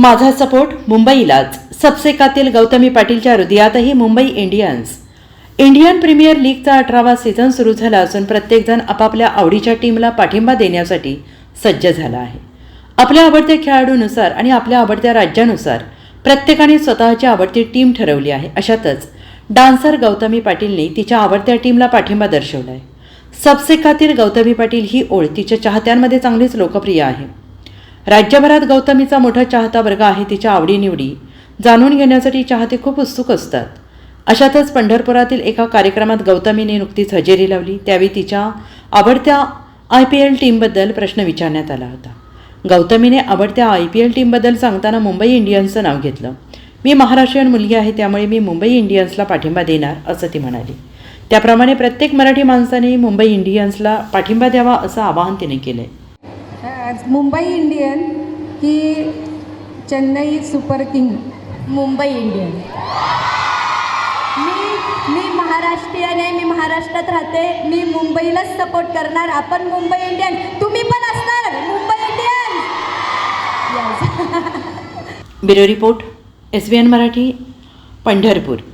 माझा सपोर्ट मुंबईलाच. सबसेकातील गौतमी पाटीलच्या हृदयातही मुंबई इंडियन्स. इंडियन प्रीमियर लीगचा अठरावा सीझन सुरू झाला असून प्रत्येकजण आपापल्या आवडीच्या टीमला पाठिंबा देण्यासाठी सज्ज झाला आहे. आपल्या आवडत्या खेळाडूनुसार आणि आपल्या आवडत्या राज्यानुसार प्रत्येकाने स्वतःची आवडती टीम ठरवली आहे. अशातच डान्सर गौतमी पाटीलने तिच्या आवडत्या टीमला पाठिंबा दर्शवला आहे सबसेकातील गौतमी पाटील ही ओळ तिच्या चाहत्यांमध्ये चांगलीच लोकप्रिय आहे. राज्यभरात गौतमीचा मोठा चाहता वर्ग आहे तिच्या आवडीनिवडी. जाणून घेण्यासाठी चाहते खूप उत्सुक असतात. अशातच पंढरपुरातील एका कार्यक्रमात गौतमीने नुकतीच हजेरी लावली. त्यावेळी तिच्या आवडत्या आय पी एल टीमबद्दल प्रश्न विचारण्यात आला होता. गौतमीने आवडत्या आय पी एल टीमबद्दल सांगताना मुंबई इंडियन्सचं नाव घेतलं. मी महाराष्ट्रीयन मुलगी आहे त्यामुळे मी मुंबई इंडियन्सला पाठिंबा देणार असं ती म्हणाली. त्याप्रमाणे प्रत्येक मराठी माणसाने मुंबई इंडियन्सला पाठिंबा द्यावा असं आवाहन तिने केलं आहे मुंबई इंडियन ही Chennai Super King. Mumbai Indian. मी मी महाराष्ट्रीयन आहे मी महाराष्ट्रात राहते मी मुंबईलाच सपोर्ट करणार आपण मुंबई इंडियन. तुम्ही पण असणार Mumbai Indian! Bureau report S B N Marathi Pandharpur.